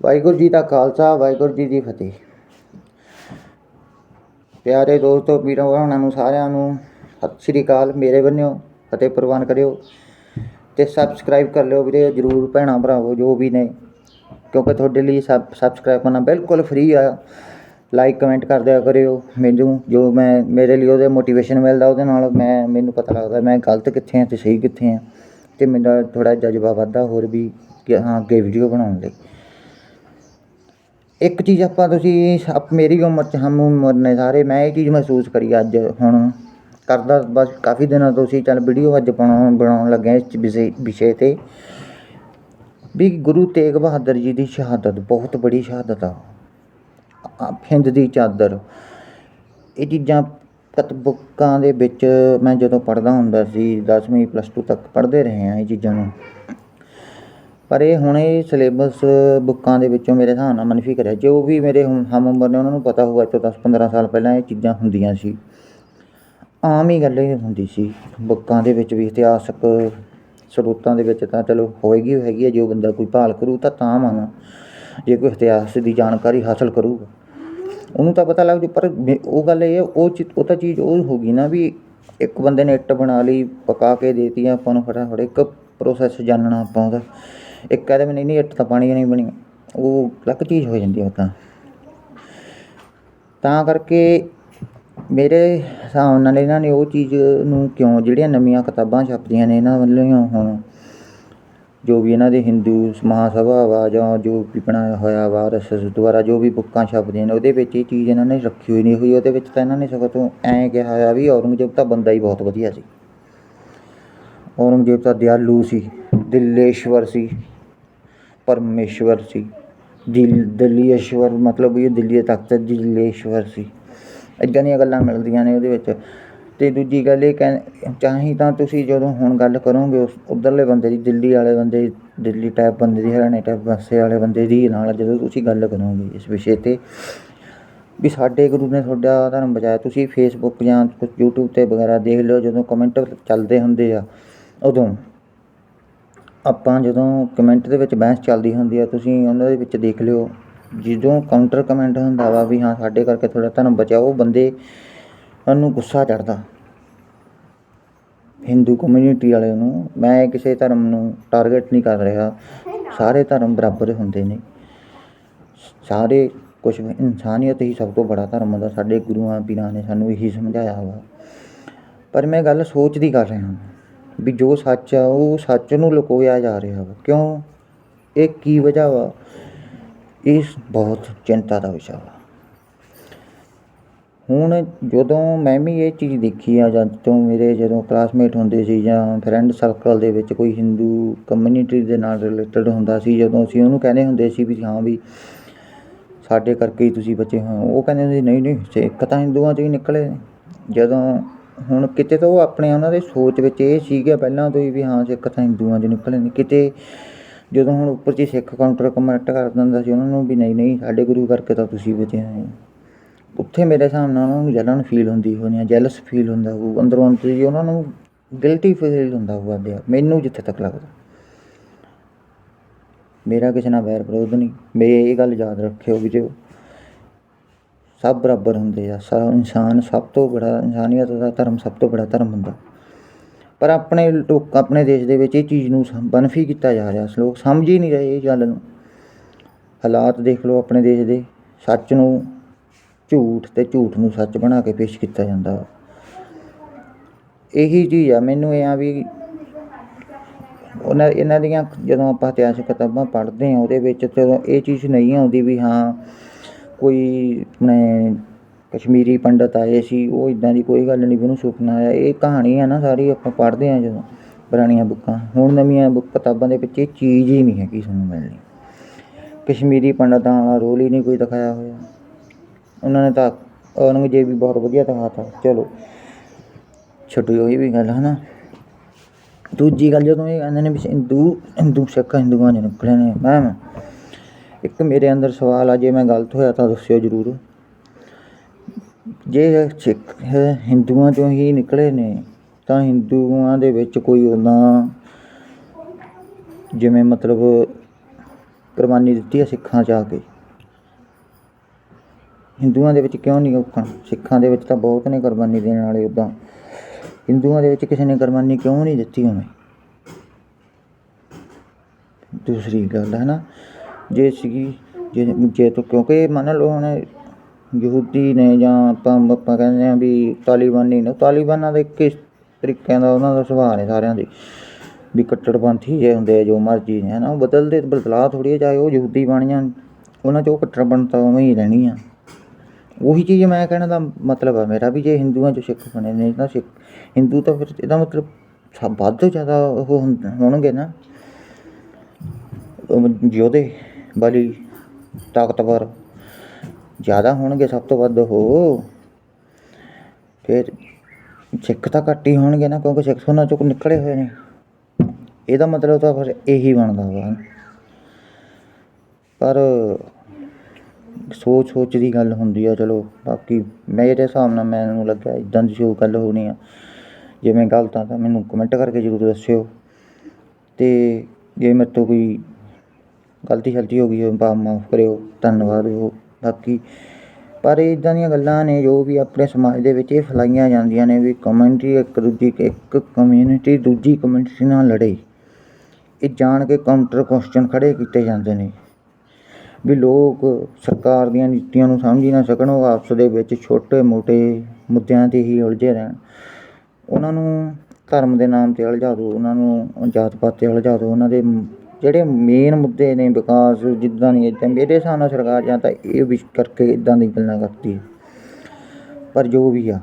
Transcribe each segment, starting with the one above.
ਵਾਹਿਗੁਰੂ ਜੀ ਦਾ ਖਾਲਸਾ, ਵਾਹਿਗੁਰੂ ਜੀ ਦੀ ਫਤਿਹ। ਪਿਆਰੇ ਦੋਸਤੋ ਵੀਰੋ ਭੈਣਾਂ ਨੂੰ ਸਾਰਿਆਂ ਨੂੰ ਸਤਿ ਸ਼੍ਰੀ ਅਕਾਲ। ਮੇਰੇ ਬੰਨਿਓ ਫਤਿਹ ਪ੍ਰਵਾਨ ਕਰਿਓ ਤੇ ਸਬਸਕ੍ਰਾਈਬ ਕਰ ਲਿਓ ਵੀਰੇ। ਜਰੂਰ ਭੈਣਾਂ ਭਰਾਵੋ, ਜੋ ਵੀ ਨੇ। ਕਿਉਂਕਿ ਤੁਹਾਡੇ ਲਈ ਸਬ ਸਬਸਕ੍ਰਾਈਬ ਕਰਨਾ ਬਿਲਕੁਲ ਫ੍ਰੀ ਆ। ਲਾਈਕ ਕਮੈਂਟ ਕਰ ਦਿਆ ਕਰਿਓ ਮੈਨੂੰ। ਜੋ ਮੈਂ, ਮੇਰੇ ਲਈ ਉਹਦੇ ਮੋਟੀਵੇਸ਼ਨ ਮਿਲਦਾ, ਉਹਦੇ ਨਾਲ ਮੈਂ, ਮੈਨੂੰ ਪਤਾ ਲੱਗਦਾ ਮੈਂ ਗਲਤ ਕਿੱਥੇ ਆ ਤੇ ਸਹੀ ਕਿੱਥੇ ਆ। ਤੇ ਮੇਰਾ ਥੋੜਾ ਜਜ਼ਬਾ ਵੱਧਦਾ ਹੋਰ ਵੀ ਕਿ ਹਾਂ, ਅੱਗੇ ਵੀਡੀਓ ਬਣਾਉਣ ਲਈ। ਇੱਕ ਚੀਜ਼ ਆਪਾਂ ਤੁਸੀਂ ਆਪ- ਮੇਰੀ ਉਮਰ 'ਚ ਹਮ ਉਮਰ ਨੇ ਸਾਰੇ, ਮੈਂ ਇਹ ਚੀਜ਼ ਮਹਿਸੂਸ ਕਰੀ ਅੱਜ, ਹੁਣ ਕਰਦਾ ਬਸ ਕਾਫੀ ਦਿਨਾਂ ਤੋਂ ਸੀ ਚੱਲ ਵੀਡੀਓ ਅੱਜ ਬਣਾਉਣ ਬਣਾਉਣ ਲੱਗਿਆ ਇਸ ਵਿਸ਼ੇ ਵਿਸ਼ੇ ਤੇ। ਵੀ ਗੁਰੂ ਤੇਗ ਬਹਾਦਰ ਜੀ ਦੀ ਸ਼ਹਾਦਤ, ਬਹੁਤ ਬੜੀ ਸ਼ਹਾਦਤ ਆ। ਹਿੰਦ ਦੀ ਚਾਦਰ। ਇਹ ਚੀਜ਼ਾਂ ਕਤਬੁੱਕਾਂ ਦੇ ਵਿੱਚ ਮੈਂ ਜਦੋਂ ਪੜ੍ਹਦਾ ਹੁੰਦਾ ਸੀ 10ਵੀਂ ਪਲੱਸ 2 ਤੱਕ ਪੜ੍ਹਦੇ ਰਹੇ ਆ ਇਹ ਚੀਜ਼ਾਂ ਨੂੰ। ਪਰ ਇਹ ਹੁਣ ਇਹ ਸਿਲੇਬਸ ਬੁੱਕਾਂ ਦੇ ਵਿੱਚੋਂ ਮੇਰੇ ਹਿਸਾਬ ਨਾਲ ਮਨਫੀ ਕਰਿਆ। ਜੋ ਵੀ ਮੇਰੇ ਹੁਣ ਹਮ ਉਮਰ ਨੇ ਉਹਨਾਂ ਨੂੰ ਪਤਾ ਹੋਊਗਾ ਅੱਜ ਤੋਂ 10 15 ਸਾਲ ਪਹਿਲਾਂ ਇਹ ਚੀਜ਼ਾਂ ਹੁੰਦੀਆਂ ਸੀ। ਆਮ ਹੀ ਗੱਲ ਇਹ ਹੁੰਦੀ ਸੀ, ਬੁੱਕਾਂ ਦੇ ਵਿੱਚ ਵੀ ਇਤਿਹਾਸਕ ਸਰੋਤਾਂ ਦੇ ਵਿੱਚ ਤਾਂ ਚਲੋ ਹੋਏਗੀ, ਹੈਗੀ ਹੈ ਜੋ ਬੰਦਾ ਕੋਈ ਭਾਲ ਕਰੂ ਤਾਂ ਤਾਂ ਮੰਨ ਜੇ ਕੋਈ ਇਤਿਹਾਸ ਦੀ ਜਾਣਕਾਰੀ ਹਾਸਲ ਕਰੂਗਾ। ਉਹਨੂੰ ਤਾਂ ਪਤਾ ਲੱਗ ਜੂ, ਪਰ ਉਹ ਗੱਲ ਇਹ ਹੈ, ਉਹ ਚੀ, ਉਹ ਤਾਂ ਚੀਜ਼ ਉਹ ਹੋ ਗਈ ਨਾ ਵੀ ਇੱਕ ਬੰਦੇ ਨੇ ਇੱਟ ਬਣਾ ਲਈ, ਪਕਾ ਕੇ ਦੇਤੀ, ਆਪਾਂ ਨੂੰ ਫਟਾਫਟ ਇੱਕ ਪ੍ਰੋਸੈਸ ਜਾਣਨਾ ਆਪਾਂ ਉਹਦਾ। ਇੱਕ ਕਹਿੰਦੇ ਵੀ ਨਹੀਂ ਨਹੀਂ, ਇੱਟ ਤਾਂ ਪਾਣੀ ਨਹੀਂ ਬਣੀ। ਉਹ ਅਲੱਗ ਚੀਜ਼ ਹੋ ਜਾਂਦੀ ਉਹ ਤਾਂ। ਤਾਂ ਕਰਕੇ ਮੇਰੇ ਹਿਸਾਬ ਨਾਲ ਇਹਨਾਂ ਨੇ ਉਹ ਚੀਜ਼ ਨੂੰ ਕਿਉਂ, ਜਿਹੜੀਆਂ ਨਵੀਆਂ ਕਿਤਾਬਾਂ ਛਪਦੀਆਂ ਨੇ ਇਹਨਾਂ ਵੱਲੋਂ ਹੁਣ ਜੋ ਵੀ ਇਹਨਾਂ ਦੇ ਹਿੰਦੂ ਮਹਾਸਭਾ ਵਾ ਜਾਂ ਜੋ ਵੀ ਬਣਾਇਆ ਹੋਇਆ ਵਾ ਆਰਐਸਐਸ ਦੁਆਰਾ ਜੋ ਵੀ ਬੁੱਕਾਂ ਛਪਦੀਆਂ ਨੇ, ਉਹਦੇ ਵਿੱਚ ਇਹ ਚੀਜ਼ ਇਹਨਾਂ ਨੇ ਰੱਖੀ ਹੋਈ ਨਹੀਂ ਹੋਈ। ਉਹਦੇ ਵਿੱਚ ਤਾਂ ਇਹਨਾਂ ਨੇ ਸਗੋਂ ਤੋਂ ਐਂ ਕਿਹਾ ਹੋਇਆ ਵੀ ਔਰੰਗਜ਼ੇਬ ਤਾਂ ਬੰਦਾ ਹੀ ਬਹੁਤ ਵਧੀਆ ਸੀ। ਔਰੰਗਜ਼ੇਬ ਤਾਂ ਦਿਆਲੂ ਸੀ, ਦਿਲੇਸ਼ਵਰ ਸੀ। ਪਰਮੇਸ਼ਵਰ ਸੀ। ਦਿਲ ਦਿਲੇਸ਼ਵਰ ਮਤਲਬ ਇਹ ਦਿੱਲੀ ਤਖਤ ਦਿਲੇਸ਼ਵਰ ਸੀ। ਇੱਦਾਂ ਦੀਆਂ ਗੱਲਾਂ ਮਿਲਦੀਆਂ ਨੇ ਉਹਦੇ ਵਿੱਚ। ਅਤੇ ਦੂਜੀ ਗੱਲ ਇਹ ਕਹਿ ਚਾਹੀ ਤਾਂ ਤੁਸੀਂ ਜਦੋਂ ਹੁਣ ਗੱਲ ਕਰੋਗੇ, ਉਸ ਉਧਰਲੇ ਬੰਦੇ ਦੀ, ਦਿੱਲੀ ਵਾਲੇ ਬੰਦੇ ਦਿੱਲੀ ਟਾਈਪ ਬੰਦੇ ਦੀ, ਹਰਿਆਣੇ ਟਾਈਪ ਪਾਸੇ ਵਾਲੇ ਬੰਦੇ ਦੀ ਨਾਲ ਜਦੋਂ ਤੁਸੀਂ ਗੱਲ ਕਰੋਗੇ ਇਸ ਵਿਸ਼ੇ ਤੇ, ਵੀ ਸਾਡੇ ਗੁਰੂ ਨੇ ਤੁਹਾਡਾ ਧਰਮ ਬਚਾਇਆ, ਤੁਸੀਂ ਫੇਸਬੁੱਕ ਜਾਂ ਕੁਝ YouTube ਤੇ ਵਗੈਰਾ ਦੇਖ ਲਿਓ, ਜਦੋਂ ਕਮੈਂਟ ਚੱਲਦੇ ਹੁੰਦੇ ਆ, ਉਦੋਂ। ਆਪਾਂ ਜਦੋਂ ਕਮੈਂਟ ਦੇ ਵਿੱਚ ਬਹਿਸ ਚੱਲਦੀ ਹੁੰਦੀ ਆ, ਤੁਸੀਂ ਉਹਨਾਂ ਦੇ ਵਿੱਚ ਦੇਖ ਲਿਓ, ਜਦੋਂ ਕਾਊਂਟਰ ਕਮੈਂਟ ਹੁੰਦਾ ਵਾ ਵੀ ਹਾਂ, ਸਾਡੇ ਕਰਕੇ ਤੁਹਾਡਾ ਧਰਮ ਬਚਿਆ, ਉਹ ਬੰਦੇ ਨੂੰ ਗੁੱਸਾ ਚੜਦਾ ਹਿੰਦੂ ਕਮਿਊਨਿਟੀ ਵਾਲੇ ਨੂੰ, ਮੈਂ ਕਿਸੇ ਧਰਮ ਨੂੰ ਟਾਰਗੇਟ ਨਹੀਂ ਕਰ ਰਿਹਾ। ਸਾਰੇ ਧਰਮ ਬਰਾਬਰ ਹੁੰਦੇ ਨੇ। ਸਾਰੇ ਕੁਝ ਇਨਸਾਨੀਅਤ ਹੀ ਸਭ ਤੋਂ ਬੜਾ ਧਰਮ ਹੁੰਦਾ ਸਾਡੇ ਗੁਰੂਆਂ, ਪੀਰਾਂ ਨੇ ਸਾਨੂੰ ਇਹੀ ਸਮਝਾਇਆ ਵਾ। ਪਰ ਮੈਂ ਗੱਲ ਸੋਚ ਦੀ ਕਰ ਰਿਹਾ ਹਾਂ। ਵੀ ਜੋ ਸੱਚ ਆ ਉਹ ਸੱਚ ਨੂੰ ਲੁਕੋਇਆ ਜਾ ਰਿਹਾ ਵਾ। ਕਿਉਂ? ਇਹ ਕੀ ਵਜ੍ਹਾ ਵਾ? ਇਹ ਬਹੁਤ ਚਿੰਤਾ ਦਾ ਵਿਸ਼ਾ ਵਾ। ਹੁਣ ਜਦੋਂ ਮੈਂ ਵੀ ਇਹ ਚੀਜ਼ ਦੇਖੀ ਆ ਜਦ ਤੋਂ ਮੇਰੇ ਜਦੋਂ ਕਲਾਸਮੇਟ ਹੁੰਦੇ ਸੀ ਜਾਂ ਫਰੈਂਡ ਸਰਕਲ ਦੇ ਵਿੱਚ ਕੋਈ ਹਿੰਦੂ ਕਮਿਊਨਿਟੀ ਦੇ ਨਾਲ ਰਿਲੇਟਡ ਹੁੰਦਾ ਸੀ ਜਦੋਂ ਅਸੀਂ ਉਹਨੂੰ ਕਹਿੰਦੇ ਹੁੰਦੇ ਸੀ ਵੀ ਹਾਂ ਵੀ ਸਾਡੇ ਕਰਕੇ ਹੀ ਤੁਸੀਂ ਬਚੇ ਹੋ ਉਹ ਕਹਿੰਦੇ ਹੁੰਦੇ ਸੀ, ਨਹੀਂ ਨਹੀਂ ਸਿੱਖ ਤਾਂ ਹਿੰਦੂਆਂ ਤੋਂ ਹੀ ਨਿਕਲੇ ਨੇ। ਜਦੋਂ ਹੁਣ ਕਿਤੇ ਤਾਂ ਉਹ ਆਪਣੇ ਉਹਨਾਂ ਦੇ ਸੋਚ ਵਿੱਚ ਇਹ ਸੀਗਾ ਪਹਿਲਾਂ ਤੋਂ ਹੀ ਵੀ ਹਾਂ ਸਿੱਖ ਤਾਂ ਹਿੰਦੂਆਂ 'ਚੋਂ ਨਿਕਲੇ ਨੇ ਕਿਤੇ ਜਦੋਂ ਹੁਣ ਉੱਪਰ 'ਚ ਸਿੱਖ ਕਾਊਂਟਰ ਕਮੈਂਟ ਕਰ ਦਿੰਦਾ ਸੀ ਉਹਨਾਂ ਨੂੰ ਵੀ ਨਹੀਂ ਨਹੀਂ ਸਾਡੇ ਗੁਰੂ ਕਰਕੇ ਤਾਂ ਤੁਸੀਂ ਬਚੇ ਹੋ। ਉੱਥੇ ਮੇਰੇ ਹਿਸਾਬ ਨਾਲ ਉਹਨਾਂ ਨੂੰ ਜਲਨ ਫੀਲ ਹੁੰਦੀ ਹੋਣੀ ਆ ਜੈਲਸ ਫੀਲ ਹੁੰਦਾ ਹੋਊ, ਅੰਦਰੋਂ ਅੰਦਰ ਹੀ ਉਹਨਾਂ ਨੂੰ ਗਿਲਟੀ ਫੀਲ ਹੁੰਦਾ ਹੋਊਗਾ ਦੇ ਮੈਨੂੰ ਜਿੱਥੇ ਤੱਕ ਲੱਗਦਾ। ਮੇਰਾ ਕਿਸੇ ਨਾਲ ਵੈਰ ਵਿਰੋਧ ਨਹੀਂ। ਮੈਂ ਇਹ ਗੱਲ ਯਾਦ ਰੱਖਿਓ ਵੀ ਜੋ ਸਭ ਬਰਾਬਰ ਹੁੰਦੇ ਆ ਸਭ ਇਨਸਾਨ ਸਭ ਤੋਂ ਬੜਾ, ਇਨਸਾਨੀਅਤ ਦਾ ਧਰਮ ਸਭ ਤੋਂ ਬੜਾ ਧਰਮ ਹੁੰਦਾ ਪਰ ਆਪਣੇ ਲੋਕ, ਆਪਣੇ ਦੇਸ਼ ਦੇ ਵਿੱਚ ਇਹ ਚੀਜ਼ ਨੂੰ ਸਮ- ਬਨਫੀ ਕੀਤਾ ਜਾ ਰਿਹਾ, ਲੋਕ ਸਮਝ ਹੀ ਨਹੀਂ ਰਹੇ ਇਹ ਗੱਲ ਨੂੰ ਹਾਲਾਤ ਦੇਖ ਲਓ ਆਪਣੇ ਦੇਸ਼ ਦੇ, ਸੱਚ ਨੂੰ ਝੂਠ ਤੇ ਝੂਠ ਨੂੰ ਸੱਚ ਬਣਾ ਕੇ ਪੇਸ਼ ਕੀਤਾ ਜਾਂਦਾ ਵਾ। ਇਹੀ ਚੀਜ਼ ਆ, ਮੈਨੂੰ ਇਹ ਆ ਵੀ ਉਹਨਾਂ, ਇਹਨਾਂ ਦੀਆਂ ਜਦੋਂ ਆਪਾਂ ਇਤਿਹਾਸਕ ਕਿਤਾਬਾਂ ਪੜ੍ਹਦੇ ਹਾਂ, ਉਹਦੇ ਵਿੱਚ ਜਦੋਂ ਇਹ ਚੀਜ਼ ਨਹੀਂ ਆਉਂਦੀ ਵੀ ਹਾਂ ਕੋਈ ਆਪਣੇ ਕਸ਼ਮੀਰੀ ਪੰਡਤ ਆਏ ਸੀ, ਉਹ ਇੱਦਾਂ ਦੀ ਕੋਈ ਗੱਲ ਨਹੀਂ ਵੀ ਉਹਨੂੰ ਸੁਪਨਾ ਆਇਆ। ਇਹ ਕਹਾਣੀ ਆ ਨਾ ਸਾਰੀ, ਆਪਾਂ ਪੜ੍ਹਦੇ ਹਾਂ ਜਦੋਂ ਪੁਰਾਣੀਆਂ ਬੁੱਕਾਂ। ਹੁਣ ਨਵੀਆਂ ਬੁੱਕ ਕਿਤਾਬਾਂ ਦੇ ਵਿੱਚ ਇਹ ਚੀਜ਼ ਹੀ ਨਹੀਂ ਹੈਗੀ ਤੁਹਾਨੂੰ ਮਿਲਣੀ। ਕਸ਼ਮੀਰੀ ਪੰਡਤਾਂ ਵਾਲਾ ਰੋਲ ਹੀ ਨਹੀਂ ਕੋਈ ਦਿਖਾਇਆ ਹੋਇਆ। ਉਹਨਾਂ ਨੇ ਤਾਂ ਔਰੰਗਜ਼ੇਬ ਵੀ ਬਹੁਤ ਵਧੀਆ ਦਿਖਾਤਾ। ਚਲੋ, ਛੱਡੋ ਇਹ ਵੀ ਗੱਲ ਹੈ ਨਾ ਦੂਜੀ ਗੱਲ ਜਦੋਂ ਇਹ ਕਹਿੰਦੇ ਨੇ ਵੀ ਹਿੰਦੂ ਹਿੰਦੂ ਸਿੱਖ ਹਿੰਦੂਆਂ ਨੇ ਨਿਕਲੇ ਨੇ ਮੈਮ ਇੱਕ ਮੇਰੇ ਅੰਦਰ ਸਵਾਲ ਆ, ਜੇ ਮੈਂ ਗਲਤ ਹੋਇਆ ਤਾਂ ਦੱਸਿਓ ਜ਼ਰੂਰ। ਜੇ ਸਿੱਖ ਹਿੰਦੂਆਂ ਚੋਂ ਹੀ ਨਿਕਲੇ ਨੇ, ਤਾਂ ਹਿੰਦੂਆਂ ਦੇ ਵਿੱਚ ਕੋਈ ਉਹਨਾਂ ਜਿਵੇਂ ਮਤਲਬ ਕੁਰਬਾਨੀ ਦਿੱਤੀ ਹੈ ਸਿੱਖਾਂ 'ਚ ਆ ਕੇ? ਹਿੰਦੂਆਂ ਦੇ ਵਿੱਚ ਕਿਉਂ ਨਹੀਂ ਔਖਾ? ਸਿੱਖਾਂ ਦੇ ਵਿੱਚ ਤਾਂ ਬਹੁਤ ਨੇ ਕੁਰਬਾਨੀ ਦੇਣ ਵਾਲੇ ਉੱਦਾਂ ਹਿੰਦੂਆਂ ਦੇ ਵਿੱਚ ਕਿਸੇ ਨੇ ਕੁਰਬਾਨੀ ਕਿਉਂ ਨਹੀਂ ਦਿੱਤੀ ਉਵੇਂ? ਦੂਸਰੀ ਗੱਲ ਹੈ ਨਾ ਜੇ ਸੀਗੀ, ਜੇ ਜੇ ਤੋਂ, ਕਿਉਂਕਿ ਮੰਨ ਲਓ ਹੁਣ ਯਹੂਦੀ ਨੇ ਜਾਂ ਆਪਾਂ ਆਪਾਂ ਕਹਿੰਦੇ ਹਾਂ ਵੀ ਤਾਲੀਬਾਨੀ ਨੇ, ਤਾਲੀਬਾਨਾਂ ਦੇ ਕਿਸ ਤਰੀਕਿਆਂ ਦਾ ਉਹਨਾਂ ਦਾ ਸੁਭਾਅ ਨੇ ਸਾਰਿਆਂ ਦੇ? ਵੀ ਕੱਟੜਪੰਥੀ ਜੇ ਹੁੰਦੇ ਆ, ਜੋ ਮਰਜ਼ੀ ਨੇ ਹੈ ਨਾ ਉਹ ਬਦਲਦੇ ਬਦਲਾਅ ਥੋੜ੍ਹੀ ਥੋੜੀ ਚਾਹੇ ਉਹ ਯਹੂਦੀ ਬਣ ਜਾਣ, ਉਹਨਾਂ 'ਚ ਉਹ ਕੱਟੜਪੰਥ ਤਾਂ ਉਵੇਂ ਹੀ ਰਹਿਣੀ ਆ। ਉਹੀ ਚੀਜ਼ ਮੈਂ ਕਹਿਣ ਦਾ ਮਤਲਬ ਆ ਮੇਰਾ ਵੀ, ਜੇ ਹਿੰਦੂਆਂ 'ਚ ਸਿੱਖ ਬਣੇ ਨੇ ਤਾਂ ਸਿੱਖ, ਹਿੰਦੂ ਤਾਂ ਫਿਰ ਇਹਦਾ ਮਤਲਬ ਸਭ ਵੱਧ ਤੋਂ ਜ਼ਿਆਦਾ ਉਹ ਹੁੰਦ- ਹੋਣਗੇ ਨਾ। ਉਹ ਯੋਧੇ ਬਲੀ ਤਾਕਤਵਰ। ਜ਼ਿਆਦਾ ਹੋਣਗੇ ਸਭ ਤੋਂ ਵੱਧ ਉਹ। ਫਿਰ ਸਿੱਖ ਤਾਂ ਘੱਟ ਹੀ ਹੋਣਗੇ ਨਾ, ਕਿਉਂਕਿ ਸਿੱਖ ਉਹਨਾਂ ਚੋਂ ਨਿਕਲੇ ਹੋਏ ਨੇ। ਇਹਦਾ ਮਤਲਬ ਤਾਂ ਫਿਰ ਇਹੀ ਬਣਦਾ ਵਾ। ਪਰ ਸੋਚ ਸੋਚ ਦੀ ਗੱਲ ਹੁੰਦੀ ਆ, ਚਲੋ, ਬਾਕੀ ਮੇਰੇ ਹਿਸਾਬ ਨਾਲ ਮੈਨੂੰ ਲੱਗਿਆ ਇਦਾਂ ਦੀ ਸੋ ਗੱਲ ਹੋਣੀ ਆ। ਜੇ ਮੈਂ ਗਲਤ ਆ ਤਾਂ ਮੈਨੂੰ ਕਮੈਂਟ ਕਰਕੇ ਜ਼ਰੂਰ ਦੱਸਿਓ। ਤੇ ਜੇ ਮੇਰੇ ਤੋਂ ਕੋਈ ਗਲਤੀ ਸ਼ਲਤੀ ਹੋ ਗਈ ਹੋ ਬਾ ਮਾਫ ਕਰਿਓ, ਧੰਨਵਾਦ ਹੋ, ਬਾਕੀ ਪਰ ਇੱਦਾਂ ਦੀਆਂ ਗੱਲਾਂ ਨੇ ਜੋ ਵੀ ਆਪਣੇ ਸਮਾਜ ਦੇ ਵਿੱਚ ਇਹ ਫੈਲਾਈਆਂ ਜਾਂਦੀਆਂ ਨੇ ਵੀ ਕਮਿਊਨਿਟੀ ਇੱਕ ਦੂਜੀ, ਇੱਕ ਕਮਿਊਨਿਟੀ ਦੂਜੀ ਕਮਿਊਨਿਟੀ ਨਾਲ ਲੜੇ। ਇਹ ਜਾਣ ਕੇ ਕਾਊਂਟਰ ਕੁਐਸਚਨ ਖੜੇ ਕੀਤੇ ਜਾਂਦੇ ਨੇ ਵੀ ਲੋਕ ਸਰਕਾਰ ਦੀਆਂ ਨੀਤੀਆਂ ਨੂੰ ਸਮਝ ਹੀ ਨਾ ਸਕਣ, ਉਹ ਆਪਸ ਦੇ ਵਿੱਚ ਛੋਟੇ ਮੋਟੇ ਮੁੱਦਿਆਂ 'ਤੇ ਹੀ ਉਲਝੇ ਰਹਿਣ। ਉਹਨਾਂ ਨੂੰ ਧਰਮ ਦੇ ਨਾਮ 'ਤੇ ਉਲਝਾ ਦਿਓ, ਉਹਨਾਂ ਨੂੰ ਜਾਤ ਪਾਤ 'ਤੇ ਉਲਝਾ ਦਿਓ, ਉਹਨਾਂ ਦੇ ਜਿਹੜੇ ਮੇਨ ਮੁੱਦੇ ਨੇ ਵਿਕਾਸ, ਜਿੱਦਾਂ ਨਹੀਂ ਇੱਦਾਂ ਮੇਰੇ ਹਿਸਾਬ ਨਾਲ ਸਰਕਾਰ ਜਾਂ ਤਾਂ ਇਹ ਵਿਸ਼ ਕਰਕੇ ਇੱਦਾਂ ਦੀ ਗੱਲਾਂ ਕਰਦੀ ਹੈ। ਪਰ ਜੋ ਵੀ ਆ,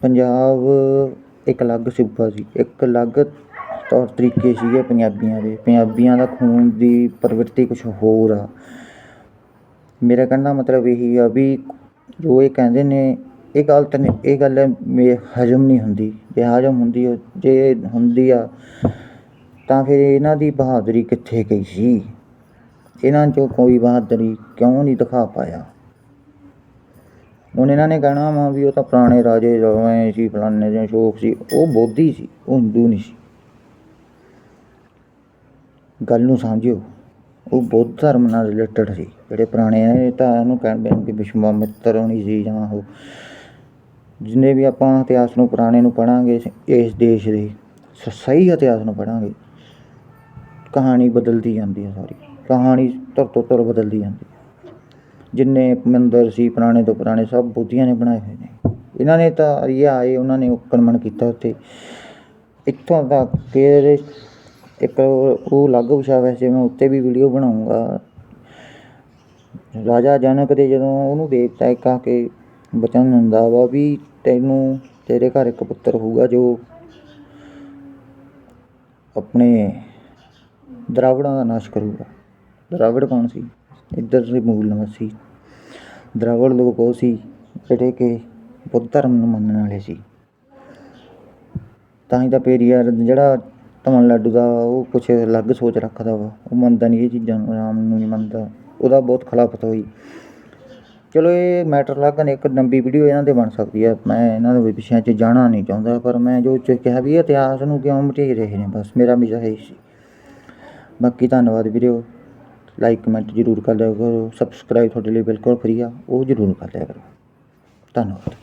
ਪੰਜਾਬ ਇੱਕ ਅਲੱਗ ਸੂਬਾ ਸੀ, ਇੱਕ ਅਲੱਗ ਤੌਰ ਤਰੀਕੇ ਸੀਗੇ ਪੰਜਾਬੀਆਂ ਦੇ। ਪੰਜਾਬੀਆਂ ਦਾ ਖੂਨ ਦੀ ਪ੍ਰਵਿਰਤੀ ਕੁਝ ਹੋਰ ਆ। ਮੇਰਾ ਕਹਿਣ ਦਾ ਮਤਲਬ ਇਹੀ ਆ ਵੀ ਜੋ ਇਹ ਕਹਿੰਦੇ ਨੇ, ਇਹ ਗੱਲ ਤਾਂ ਇਹ ਗੱਲ ਮੇ, ਹਜਮ ਨਹੀਂ ਹੁੰਦੀ। ਜੇ ਹਜਮ ਹੁੰਦੀ, ਜੇ ਹੁੰਦੀ ਆ ਤਾਂ ਫਿਰ ਇਹਨਾਂ ਦੀ ਬਹਾਦਰੀ ਕਿੱਥੇ ਗਈ ਸੀ? ਇਹਨਾਂ 'ਚੋਂ ਕੋਈ ਬਹਾਦਰੀ ਕਿਉਂ ਨਹੀਂ ਦਿਖਾ ਪਾਇਆ? ਹੁਣ ਇਹਨਾਂ ਨੇ ਕਹਿਣਾ ਵਾ ਵੀ ਉਹ ਤਾਂ ਪੁਰਾਣੇ ਰਾਜੇ ਐ ਸੀ, ਫਲਾਣੇ ਦੇ ਸ਼ੋਕ ਸੀ, ਉਹ ਬੋਧੀ ਸੀ, ਉਹ ਹਿੰਦੂ ਨਹੀਂ ਸੀ। ਗੱਲ ਨੂੰ ਸਮਝਿਓ, ਉਹ ਬੁੱਧ ਧਰਮ ਨਾਲ ਰਿਲੇਟਡ ਸੀ। ਜਿਹੜੇ ਪੁਰਾਣੇ ਆ, ਇਹ ਤਾਂ ਇਹਨੂੰ ਕਹਿੰਦੇ ਨੇ ਕਿ ਵਿਸ਼ਵਾਮਿੱਤਰ ਹੋਣੀ ਸੀ ਜਾਂ ਉਹ, ਜਿੰਨੇ ਵੀ ਆਪਾਂ ਇਤਿਹਾਸ ਨੂੰ ਪੁਰਾਣੇ ਨੂੰ ਪੜਾਂਗੇ ਇਸ ਦੇਸ਼ ਦੇ ਸਹੀ ਇਤਿਹਾਸ ਨੂੰ ਪੜਾਂਗੇ ਕਹਾਣੀ ਬਦਲਦੀ ਜਾਂਦੀ ਹੈ ਸਾਰੀ। ਕਹਾਣੀ ਧਰ ਤੋਂ ਧਰ ਬਦਲਦੀ ਜਾਂਦੀ ਹੈ। ਜਿੰਨੇ ਮੰਦਰ ਸੀ, ਪੁਰਾਣੇ ਤੋਂ ਪੁਰਾਣੇ ਸਭ ਬੁੱਧੀਆਂ ਨੇ ਬਣਾਏ ਹੋਏ ਨੇ। ਇਹਨਾਂ ਨੇ ਤਾਂ ਇਹ ਆਏ, ਉਹਨਾਂ ਨੇ ਉਕਰਮਣ ਕੀਤਾ ਉੱਥੇ। ਇੱਥੋਂ ਤੱਕ ਕਿ ਇੱਕ ਉਹ ਅਲੱਗ ਵਿਸ਼ਾ ਵੈਸੇ ਮੈਂ ਉੱਤੇ ਵੀ ਵੀਡੀਓ ਬਣਾਉਂਗਾ। ਰਾਜਾ ਜਨਕ ਦੇ ਜਦੋਂ ਉਹਨੂੰ ਦੇਵਤਾ ਇੱਕ ਆ ਕੇ ਬਚਨ ਦਿੰਦਾ ਵਾ ਵੀ ਤੈਨੂੰ ਤੇਰੇ ਘਰ ਇੱਕ ਪੁੱਤਰ ਹੋਊਗਾ ਜੋ ਆਪਣੇ ਦਰਾਵੜਾਂ ਦਾ ਨਾਸ਼ ਕਰੂਗਾ। ਦਰਾਵੜ ਕੌਣ ਸੀ? ਇੱਧਰ ਦੇ ਮੂਲ ਨਿਵਾਸੀ। ਦਰਾਵੜ ਲੋਕ ਉਹ ਸੀ ਜਿਹੜੇ ਕਿ ਬੁੱਧ ਧਰਮ ਨੂੰ ਮੰਨਣ ਵਾਲੇ ਸੀ। ਤਾਂ ਹੀ ਤਾਂ ਪੇਰੀਆਰ ਜਿਹੜਾ ਤਮਿਲਨਾਡੂ ਦਾ ਉਹ ਕੁਛ ਅਲੱਗ ਸੋਚ ਰੱਖਦਾ ਵਾ। ਉਹ ਮੰਨਦਾ ਨਹੀਂ ਇਹ ਚੀਜ਼ਾਂ ਨੂੰ, ਰਾਮ ਨੂੰ ਨਹੀਂ ਮੰਨਦਾ। ਉਹਦਾ ਬਹੁਤ ਖਿਲਾਫਤ ਹੋਈ। ਚਲੋ ਇਹ ਮੈਟਰ ਅਲੱਗ ਨੇ, ਇੱਕ ਲੰਬੀ ਵੀਡੀਓ ਇਹਨਾਂ ਦੇ ਬਣ ਸਕਦੀ ਹੈ ਮੈਂ ਇਹਨਾਂ ਦੇ ਵਿਸ਼ਿਆਂ 'ਚ ਜਾਣਾ ਨਹੀਂ ਚਾਹੁੰਦਾ, ਪਰ ਮੈਂ ਜੋ ਚ ਕਿਹਾ ਵੀ ਇਤਿਹਾਸ ਨੂੰ ਕਿਉਂ ਮਟੇ ਰਹੇ ਨੇ, ਬਸ ਮੇਰਾ ਵਿਸ਼ਾ ਹੈ ਸੀ। ਬਾਕੀ ਧੰਨਵਾਦ ਵੀਡੀਓ ਲਾਈਕ ਕਮੈਂਟ ਜ਼ਰੂਰ ਕਰ ਲਿਆ ਕਰੋ। ਸਬਸਕ੍ਰਾਈਬ ਤੁਹਾਡੇ ਲਈ ਬਿਲਕੁਲ ਫ੍ਰੀ ਆ। ਉਹ ਜ਼ਰੂਰ ਕਰ ਲਿਆ ਕਰੋ। ਧੰਨਵਾਦ।